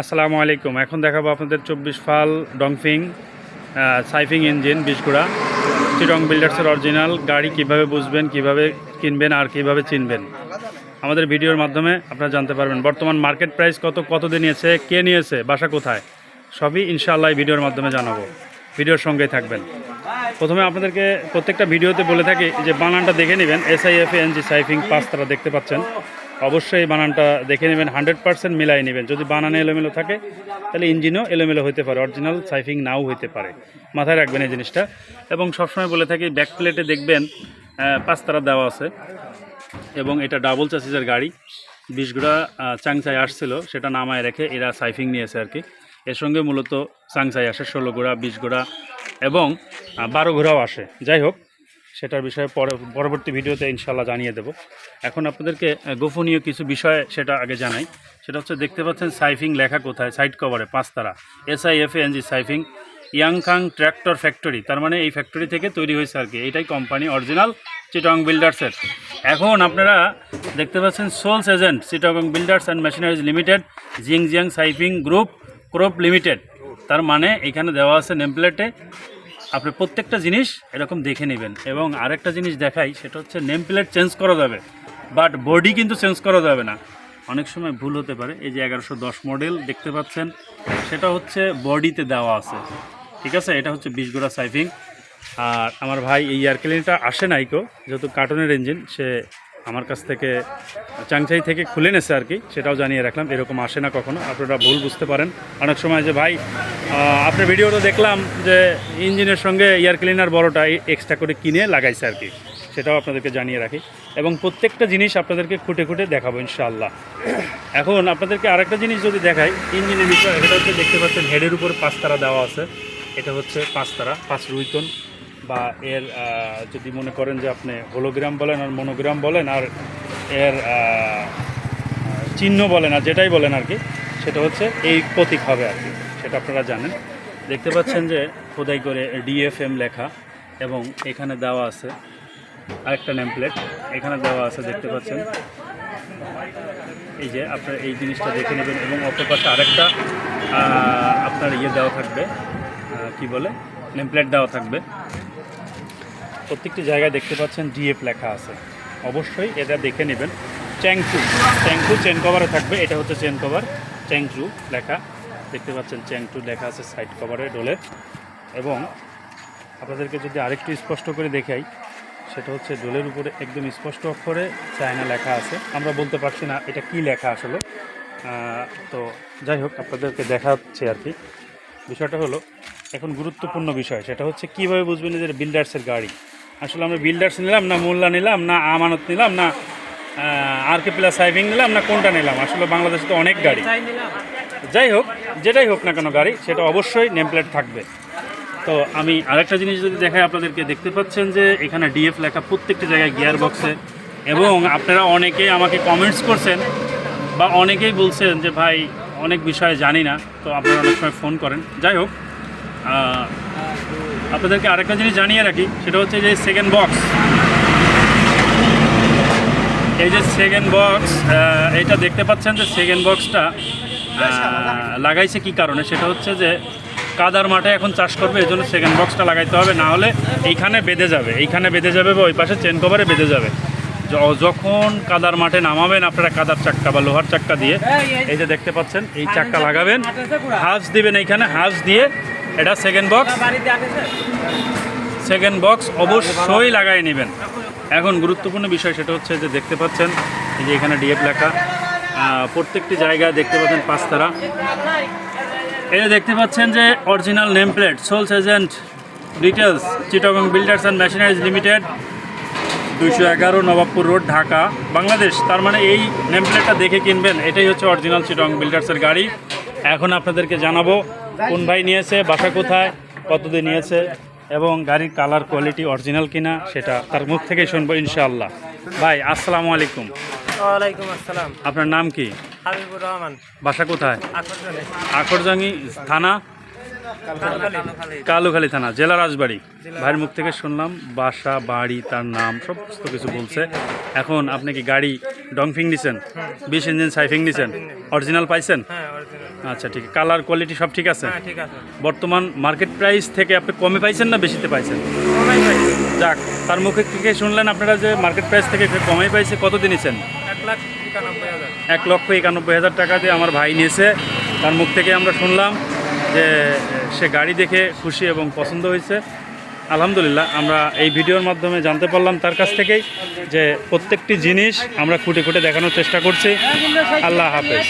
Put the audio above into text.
আসসালামু আলাইকুম। এখন দেখাবো আপনাদের চব্বিশ ফাল ডংফিং সাইফিং ইঞ্জিন বিশগুড়া। চিরং বিল্ডার্সের অরিজিনাল গাড়ি কীভাবে বুঝবেন, কীভাবে কিনবেন, আর কীভাবে চিনবেন। আমাদের ভিডিওর মাধ্যমে আপনারা জানতে পারবেন বর্তমান মার্কেট প্রাইস কত কত নিয়েছে, কে নিয়েছে, বাসা কোথায়। সবই ইনশাআল্লাহ ভিডিওর মাধ্যমে জানাব। ভিডিওর সঙ্গেই থাকবেন। প্রথমে আপনাদেরকে প্রত্যেকটা ভিডিওতে বলে থাকি যে বানানটা দেখে নেবেন এসআইএফ এনজি সাইফিং পাঁচ তারা দেখতে পাচ্ছেন। অবশ্যই বানানটা দেখে নেবেন হান্ড্রেড পার্সেন্ট মিলাই নেবেন। যদি বানানে এলোমেলো থাকে তাহলে ইঞ্জিনও এলোমেলো হতে পারে অরিজিনাল সাইফিং নাও হতে পারে। মাথায় রাখবেন এই জিনিসটা। এবং সবসময় বলে থাকি ব্যাক প্লেটে দেখবেন আহ, পাঁচ তারা দেওয়া আছে। এবং এটা ডাবল চাষিজের গাড়ি। বিশগুড়া চাংচাই আসছিল সেটা নামায় রেখে এরা সাইফিং নিয়েছে আর কি। এর সঙ্গে মূলত চাংচাই আসে ষোলো ঘোড়া বিশ ঘোড়া এবং বারো ঘোড়াও আসে। যাই হোক সেটার বিষয়ে পরে, পরবর্তী ভিডিওতে ইনশাল্লাহ জানিয়ে দেব। এখন আপনাদেরকে গোপনীয় কিছু বিষয় সেটা আগে জানাই। সেটা হচ্ছে, দেখতে পাচ্ছেন সাইফিং লেখা কোথায়? সাইড কভারে পাঁচতারা SIFA NG Saifeng. Yangkang tractor factory. তার মানে এই ফ্যাক্টরি থেকে তৈরি হয়েছে আর কি। এটাই কোম্পানি অরিজিনাল চিটং বিল্ডার্সের। এখন আপনারা দেখতে পাচ্ছেন, sole agent Chittagong builders and machineries limited Jing Jiang Saifeng group, corp limited. তার মানে এখানে দেওয়া আছে নেমপ্লেটে আপনি প্রত্যেকটা জিনিস এরকম দেখে নেবেন। এবং আরেকটা জিনিস দেখাই, সেটা হচ্ছে নেম প্লেট চেঞ্জ করা যাবে। বাট বডি কিন্তু চেঞ্জ করা যাবে না। অনেক সময় ভুল হতে পারে। এই যে এগারোশো দশ মডেল দেখতে পাচ্ছেন, সেটা হচ্ছে বডিতে দেওয়া আছে। ঠিক আছে? এটা হচ্ছে বিশগোড়া সাইফিং। আর আমার ভাই এই এয়ারক্লিনটা আসে নাইকো, যেহেতু কার্টুনের ইঞ্জিন সে আমার কাছ থেকে চাংচাই থেকে খুলে নেছে আর কি, সেটাও জানিয়ে রাখলাম, এরকম আসে না কখনো, আপনারা ভুল বুঝতে পারেন। অনেক সময় যে, ভাই আপনার ভিডিওটা দেখলাম যে, ইঞ্জিনের সঙ্গে এয়ার ক্লিনার বড়টা এক্সট্রা করে কিনে লাগাইছে আর কি, সেটাও আপনাদেরকে জানিয়ে রাখি। এবং প্রত্যেকটা জিনিস আপনাদেরকে খুঁটে খুঁটে দেখাবো, ইনশাআল্লাহ। এখন আপনাদেরকে আরেকটা জিনিস যদি দেখাই, ইঞ্জিনের বিষয় এটা হচ্ছে, দেখতে পাচ্ছেন হেডের উপর পাঁচতারা দেওয়া আছে। এটা হচ্ছে পাঁচতারা, পাঁচ রুইতন। বা এর যদি মনে করেন যে আপনি হোলোগ্রাম বলেন আর মনোগ্রাম বলেন আর এর চিহ্ন বলেন আর যেটাই বলেন আর কি, সেটা হচ্ছে এই প্রতীক হবে আর কি, সেটা আপনারা জানেন। দেখতে পাচ্ছেন যে খোদাই করে ডিএফএম লেখা এবং এখানে দেওয়া আছে আরেকটা নেমপ্লেট এখানে দেওয়া আছে দেখতে পাচ্ছেন। এই যে আপনার এই জিনিসটা দেখে নেবেন এবং অপর পাশে আরেকটা আপনার ইয়ে দেওয়া থাকবে কি বলে? নেমপ্লেট দেওয়া থাকবে। প্রত্যেকটি জায়গায় দেখতে পাচ্ছেন ডিএফ লেখা আছে। অবশ্যই এটা দেখে নেবেন। চ্যাংচু চ্যাংচু চেন কভারে থাকবে। এটা হচ্ছে চেন কভার চ্যাংচু লেখা। দেখতে পাচ্ছেন চ্যাংচু লেখা আছে সাইড কভারে ডোলের এবং আপনাদেরকে যদি আরেকটু স্পষ্ট করে দেখাই, সেটা হচ্ছে ডোলের উপরে একদম স্পষ্ট অক্ষরে চায়না লেখা আছে। আমরা বলতে পারছি না এটা কি লেখা আসলে। তো যাই হোক, আপনাদেরকে দেখাচ্ছে আর কি। বিষয়টা হলো, এখন গুরুত্বপূর্ণ বিষয়, সেটা হচ্ছে কীভাবে বুঝবেন যে বিল্ডার্সের গাড়ি? আসলে আমরা বিল্ডার্স নিলাম না মোল্লা নিলাম না আমানত নিলাম না আর কে প্লাস সাইভিং নিলাম না কোনটা নিলাম? আসলে বাংলাদেশে তো অনেক গাড়ি। যাই হোক যেটাই হোক না কেন গাড়ি সেটা অবশ্যই নেমপ্লেট থাকবে। তো আমি আরেকটা জিনিস যদি দেখাই আপনাদেরকে দেখতে পাচ্ছেন যে এখানে ডিএফ লেখা প্রত্যেকটা জায়গায় গিয়ার বক্সে এবং আপনারা অনেকেই আমাকে কমেন্টস করছেন বা অনেকেই বলছেন যে ভাই অনেক বিষয়ে জানি না। তো আপনারা অনেক সময় ফোন করেন। যাই হোক আপনাদেরকে আরেকটা জিনিস জানিয়ে রাখি, সেটা হচ্ছে যে সেকেন্ড বক্স এই যে সেকেন্ড বক্স এইটা দেখতে পাচ্ছেন যে সেকেন্ড বক্সটা লাগাইছে কি কারণে? সেটা হচ্ছে যে কাদার মাঠে এখন চাষ করবে এই জন্য সেকেন্ড বক্সটা লাগাইতে হবে, না হলে এইখানে বেঁধে যাবে, এইখানে বেঁধে যাবে বা ওই পাশে চেন কভারে বেঁধে যাবে। যখন কাদার মাঠে নামাবেন আপনারা কাদার চাক্কা বা লোহার চাক্কা দিয়ে এই যে দেখতে পাচ্ছেন এই চাক্কা লাগাবেন। হাজ দিবেন এইখানে হাজ দিয়ে এটা সেকেন্ড বক্স সেকেন্ড বক্স অবশ্যই লাগাই নেবেন। এখন গুরুত্বপূর্ণ বিষয় সেটা হচ্ছে যে দেখতে পাচ্ছেন এই যে এখানে ডিএফ লেখা। প্রত্যেকটি জায়গায় দেখতে পাচ্ছেন পাঁচতারা। এই যে দেখতে পাচ্ছেন যে original name plate sole agent details Chittagong builders and machineries limited দুইশো এগারো নবাবপুর রোড ঢাকা বাংলাদেশ। তার মানে এই নেম প্লেটটা দেখে কিনবেন। এটাই হচ্ছে অরিজিনাল চিটগং বিল্ডার্সের গাড়ি। এখন আপনাদেরকে জানাব কোন ভাই নিয়েছে বাসা কোথায় কতদিন নিয়েছে এবং গাড়ির কালার কোয়ালিটি অরিজিনাল কিনা সেটা তার মুখ থেকেই শুনব ইনশাআল্লাহ। ভাই আসসালামু আলাইকুম। ওয়ালাইকুম আসসালাম। আপনার নাম কি? হাবিবুর রহমান। বাসা কোথায়? আকরজাঙ্গি থানা। কালুখালী। থানা জেলা রাজবাড়ি। ভাইয়ের মুখ থেকে শুনলাম বাসা বাড়ি তার নাম সমস্ত কিছু বলছে। এখন আপনি কি গাড়ি ডংফিং নিছেন? বিশ ইঞ্জিন সাইফিং নিছেন? অরিজিনাল পাইছেন? হ্যাঁ আচ্ছা ঠিক। কালার কোয়ালিটি সব ঠিক আছে? হ্যাঁ ঠিক আছে। বর্তমান মার্কেট প্রাইস থেকে আপনি কমে পাইছেন না বেশিতে পাইছেন? যাক তার মুখে থেকে শুনলেন আপনারা যে মার্কেট প্রাইস থেকে কমে পাইছে কত দিনেছেন এক লক্ষ একানব্বই হাজার টাকা দিয়ে আমার ভাই নিয়েছে। তার মুখ থেকে আমরা শুনলাম যে সে গাড়ি দেখে খুশি এবং পছন্দ হয়েছে। আলহামদুলিল্লাহ, আমরা এই ভিডিওর মাধ্যমে জানতে পারলাম তার কাছ থেকেই যে প্রত্যেকটি জিনিস আমরা খুঁটে খুঁটে দেখানোর চেষ্টা করছি। আল্লাহ হাফেজ।